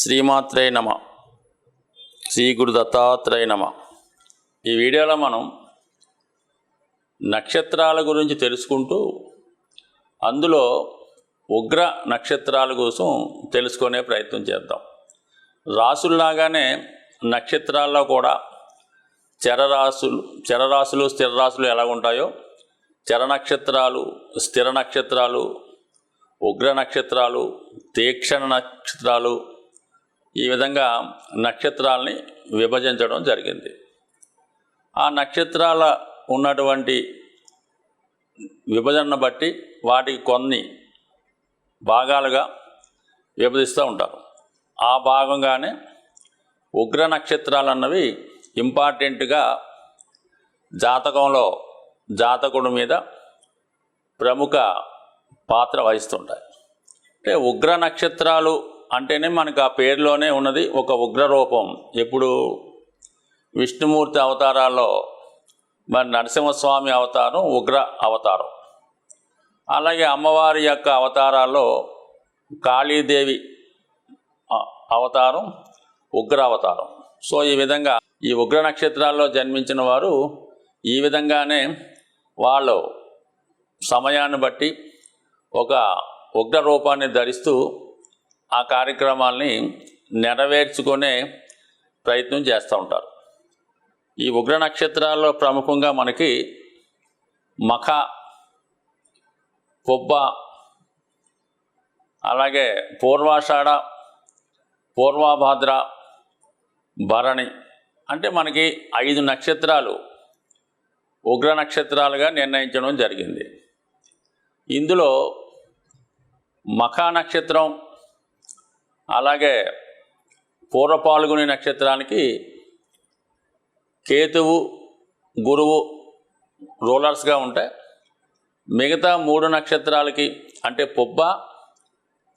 శ్రీమాత్రే నమ. శ్రీ గురు దత్తాత్రేయ నమ. ఈ వీడియోలో మనం నక్షత్రాల గురించి తెలుసుకుంటూ అందులో ఉగ్ర నక్షత్రాల కోసం తెలుసుకునే ప్రయత్నం చేద్దాం. రాసుల్లాగానే నక్షత్రాల్లో కూడా చరరాశులు చరరాశులు స్థిర రాశులు ఎలా ఉంటాయో చర నక్షత్రాలు స్థిర నక్షత్రాలు ఉగ్ర నక్షత్రాలు తీక్షణ నక్షత్రాలు ఈ విధంగా నక్షత్రాలని విభజించడం జరిగింది. ఆ నక్షత్రాల ఉన్నటువంటి విభజనను బట్టి వాటికి కొన్ని భాగాలుగా విభజిస్తూ ఉంటారు. ఆ భాగంగానే ఉగ్ర నక్షత్రాలు అన్నవి ఇంపార్టెంట్గా జాతకంలో జాతకుడి మీద ప్రముఖ పాత్ర వహిస్తుంటాయి. అంటే ఉగ్ర నక్షత్రాలు అంటేనే మనకు ఆ పేరులోనే ఉన్నది ఒక ఉగ్రరూపం. ఎప్పుడు విష్ణుమూర్తి అవతారాల్లో మరి నరసింహస్వామి అవతారం ఉగ్ర అవతారం. అలాగే అమ్మవారి యొక్క అవతారాల్లో కాళీదేవి అవతారం ఉగ్ర అవతారం. సో ఈ విధంగా ఈ ఉగ్ర నక్షత్రాల్లో జన్మించిన వారు ఈ విధంగానే వాళ్ళు సమయాన్ని బట్టి ఒక ఉగ్ర రూపాన్ని ధరిస్తూ ఆ కార్యక్రమాల్ని నెరవేర్చుకునే ప్రయత్నం చేస్తూ ఉంటారు. ఈ ఉగ్ర నక్షత్రాల్లో ప్రముఖంగా మనకి మఖ పొబ్బ అలాగే పూర్వాషాఢ పూర్వాభాద్ర భరణి అంటే మనకి ఐదు నక్షత్రాలు ఉగ్ర నక్షత్రాలుగా నిర్ణయించడం జరిగింది. ఇందులో మఖా నక్షత్రం అలాగే పూర్వపాల్గొని నక్షత్రానికి కేతువు గురువు రూలర్స్గా ఉంటాయి మిగతా మూడు నక్షత్రాలకి అంటే పొబ్బ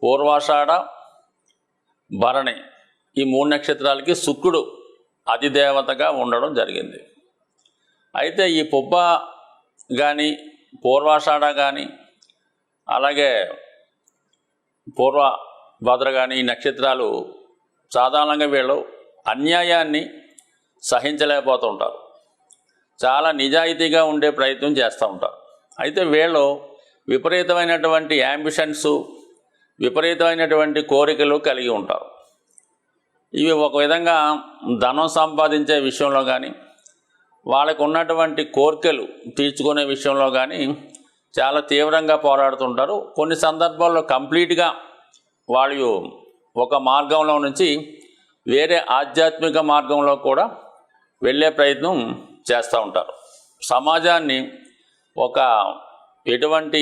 పూర్వాషాఢ భరణి ఈ మూడు నక్షత్రాలకి శుక్రుడు అధిదేవతగా ఉండడం జరిగింది. అయితే ఈ పొబ్బ కానీ పూర్వాషాఢ కానీ అలాగే పూర్వ భద్ర కానీ ఈ నక్షత్రాలు సాధారణంగా వీళ్ళు అన్యాయాన్ని సహించలేకపోతూ ఉంటారు చాలా నిజాయితీగా ఉండే ప్రయత్నం చేస్తూ ఉంటారు. అయితే వీళ్ళు విపరీతమైనటువంటి యాంబిషన్స్ విపరీతమైనటువంటి కోరికలు కలిగి ఉంటారు. ఇవి ఒక విధంగా ధనం సంపాదించే విషయంలో కానీ వాళ్ళకు ఉన్నటువంటి కోరికలు తీర్చుకునే విషయంలో కానీ చాలా తీవ్రంగా పోరాడుతుంటారు. కొన్ని సందర్భాల్లో కంప్లీట్గా వాళ్ళు ఒక మార్గంలో నుంచి వేరే ఆధ్యాత్మిక మార్గంలో కూడా వెళ్ళే ప్రయత్నం చేస్తూ ఉంటారు. సమాజాన్ని ఒక ఎటువంటి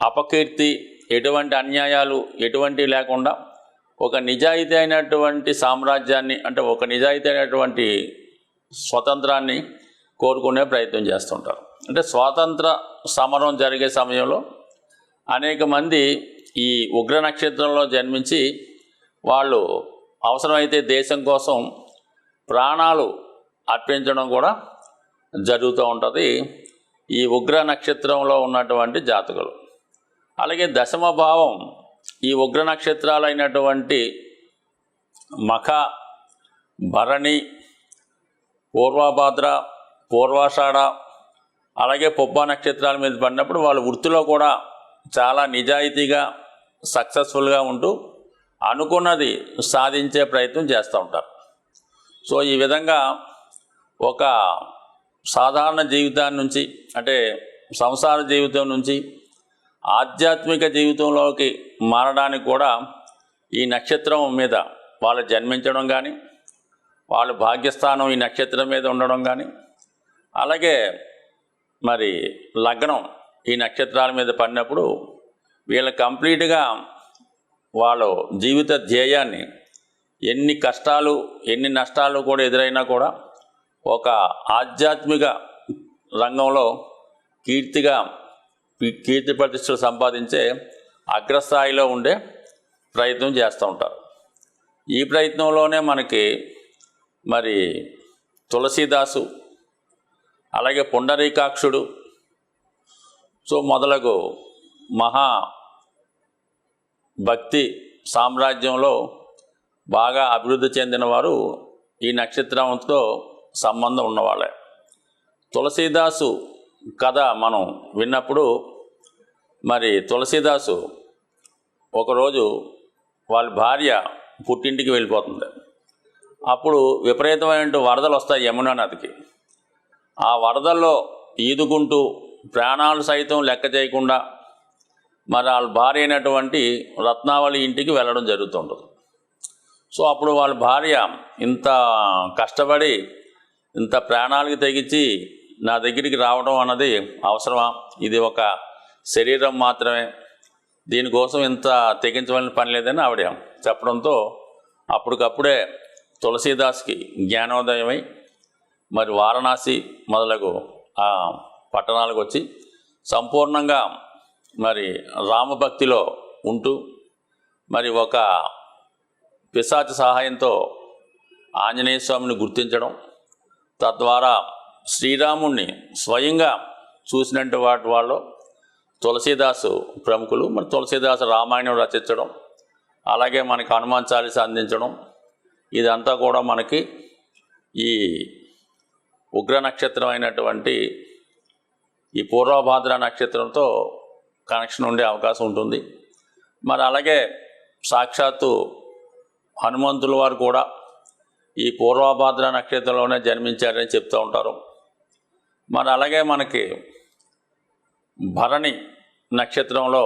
అపకీర్తి ఎటువంటి అన్యాయాలు ఎటువంటి లేకుండా ఒక నిజాయితీ అయినటువంటి సామ్రాజ్యాన్ని అంటే ఒక నిజాయితీ అయినటువంటి స్వతంత్రాన్ని కోరుకునే ప్రయత్నం చేస్తుంటారు అంటే స్వాతంత్ర సమరం జరిగే సమయంలో అనేక మంది ఈ ఉగ్ర నక్షత్రంలో జన్మించి వాళ్ళు అవసరమైతే దేశం కోసం ప్రాణాలు అర్పించడం కూడా జరుగుతూ ఉంటుంది. ఈ ఉగ్ర నక్షత్రంలో ఉన్నటువంటి జాతకులు. అలాగే దశమ భావం ఈ ఉగ్ర నక్షత్రాలైనటువంటి మఖ భరణి పూర్వభాద్ర పూర్వాషాఢ అలాగే పొబ్బ నక్షత్రాల మీద పడినప్పుడు వాళ్ళు వృత్తిలో కూడా చాలా నిజాయితీగా సక్సెస్ఫుల్గా ఉంటూ అనుకున్నది సాధించే ప్రయత్నం చేస్తూ ఉంటారు. సో ఈ విధంగా ఒక సాధారణ జీవితాన్ని నుంచి అంటే సంసార జీవితం నుంచి ఆధ్యాత్మిక జీవితంలోకి మారడానికి కూడా ఈ నక్షత్రం మీద వాళ్ళు జన్మించడం కానీ వాళ్ళ భాగ్యస్థానం ఈ నక్షత్రం మీద ఉండడం కానీ అలాగే మరి లగ్నం ఈ నక్షత్రాల మీద పడినప్పుడు వీళ్ళు కంప్లీట్గా వాళ్ళ జీవిత ధ్యేయాన్ని ఎన్ని కష్టాలు ఎన్ని నష్టాలు కూడా ఎదురైనా కూడా ఒక ఆధ్యాత్మిక రంగంలో కీర్తిగా కీర్తి ప్రతిష్టలు సంపాదించే అగ్రస్థాయిలో ఉండే ప్రయత్నం చేస్తూ ఉంటారు. ఈ ప్రయత్నంలోనే మనకి మరి తులసీదాసు అలాగే పుండరీకాక్షుడు సో మొదలగు మహా భక్తి సామ్రాజ్యంలో బాగా అభివృద్ధి చెందిన వారు ఈ నక్షత్రంతో సంబంధం ఉన్నవాళ్ళే. తులసీదాసు కథ మనం విన్నప్పుడు మరి తులసీదాసు ఒకరోజు వాళ్ళ భార్య పుట్టింటికి వెళ్ళిపోతుంది. అప్పుడు విపరీతమైన వరదలు వస్తాయి యమునా నదికి ఆ వరదల్లో ఈదుకుంటూ ప్రాణాలు సైతం లెక్క చేయకుండా మరి వాళ్ళ భార్య అయినటువంటి రత్నావళి ఇంటికి వెళ్ళడం జరుగుతుంటుంది. సో అప్పుడు వాళ్ళ భార్య ఇంత కష్టపడి ఇంత ప్రాణాలకి తెగించి నా దగ్గరికి రావడం అన్నది అవసరమా? ఇది ఒక శరీరం మాత్రమే. దీనికోసం ఇంత తెగించవలసిన పని లేదని ఆవిడ చెప్పడంతో అప్పటికప్పుడే తులసీదాస్కి జ్ఞానోదయమై మరి వారణాసి మొదలగు పట్టణాలకు వచ్చి సంపూర్ణంగా మరి రామభక్తిలో ఉంటూ మరి ఒక పిశాచ సహాయంతో ఆంజనేయ స్వామిని గుర్తించడం తద్వారా శ్రీరాముణ్ణి స్వయంగా చూసినట్టు వాటి వాళ్ళు తులసీదాసు ప్రముఖులు మరి తులసీదాసు రామాయణం రచించడం అలాగే మనకి హనుమాన్ చాలీస అందించడం ఇదంతా కూడా మనకి ఈ ఉగ్ర నక్షత్రం అయినటువంటి ఈ పూర్వభాద్ర నక్షత్రంతో కనెక్షన్ ఉండే అవకాశం ఉంటుంది. మరి అలాగే సాక్షాత్తు హనుమంతుల వారు కూడా ఈ పూర్వభాద్ర నక్షత్రంలోనే జన్మించారని చెప్తూ ఉంటారు. మరి అలాగే మనకి భరణి నక్షత్రంలో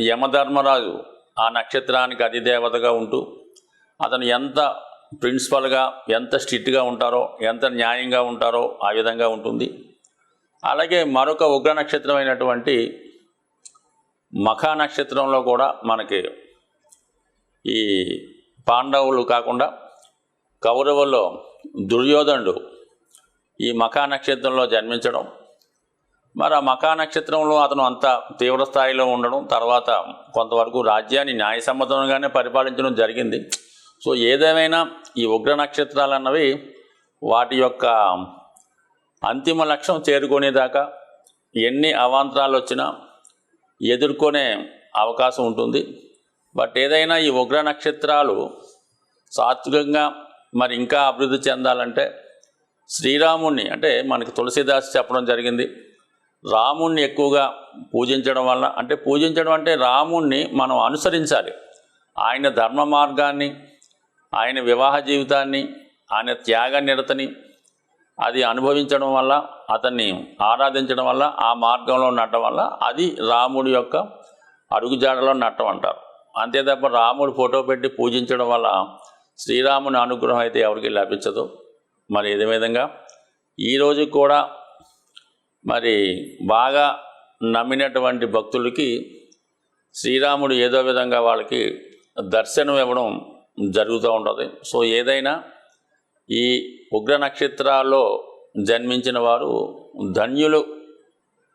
యమధర్మరాజు ఆ నక్షత్రానికి అధిదేవతగా ఉంటూ అతను ఎంత ప్రిన్సిపల్గా ఎంత స్ట్రిక్ట్గా ఉంటారో ఎంత న్యాయంగా ఉంటారో ఆ విధంగా ఉంటుంది. అలాగే మరొక ఉగ్ర నక్షత్రం అయినటువంటి మఖా నక్షత్రంలో కూడా మనకి ఈ పాండవులు కాకుండా కౌరవుల్లో దుర్యోధనుడు ఈ మఖా నక్షత్రంలో జన్మించడం. మరి ఆ మఖా నక్షత్రంలో అతను అంత తీవ్ర స్థాయిలో ఉండడం తర్వాత కొంతవరకు రాజ్యాన్ని న్యాయసమ్మతంగానే పరిపాలించడం జరిగింది. సో ఏదేమైనా ఈ ఉగ్ర నక్షత్రాలు అన్నవి వాటి యొక్క అంతిమ లక్ష్యం చేరుకునేదాకా ఎన్ని అవాంతరాలు వచ్చినా ఎదుర్కొనే అవకాశం ఉంటుంది. బట్ ఏదైనా ఈ ఉగ్ర నక్షత్రాలు సాత్వికంగా మరి ఇంకా అభివృద్ధి చెందాలంటే శ్రీరాముణ్ణి అంటే మనకి తులసిదాస్ చెప్పడం జరిగింది. రాముణ్ణి ఎక్కువగా పూజించడం వల్ల అంటే పూజించడం అంటే రాముణ్ణి మనం అనుసరించాలి. ఆయన ధర్మ మార్గాన్ని ఆయన వివాహ జీవితాన్ని ఆయన త్యాగ నిరతని అది అనుభవించడం వల్ల అతన్ని ఆరాధించడం వల్ల ఆ మార్గంలో నడటం వల్ల అది రాముడి యొక్క అడుగుజాడలో నట్టం అంటారు. అంతే తప్ప రాముడు ఫోటో పెట్టి పూజించడం వల్ల శ్రీరాముని అనుగ్రహం అయితే ఎవరికి లభించదు. మరి ఇదే విధంగా ఈరోజు కూడా మరి బాగా నమ్మినటువంటి భక్తులకి శ్రీరాముడు ఏదో విధంగా వాళ్ళకి దర్శనం ఇవ్వడం జరుగుతూ ఉంటుంది. సో ఏదైనా ఈ ఉగ్ర నక్షత్రాల్లో జన్మించిన వారు ధన్యులు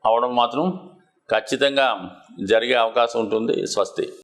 అవడం మాత్రం ఖచ్చితంగా జరిగే అవకాశం ఉంటుంది స్వస్తి.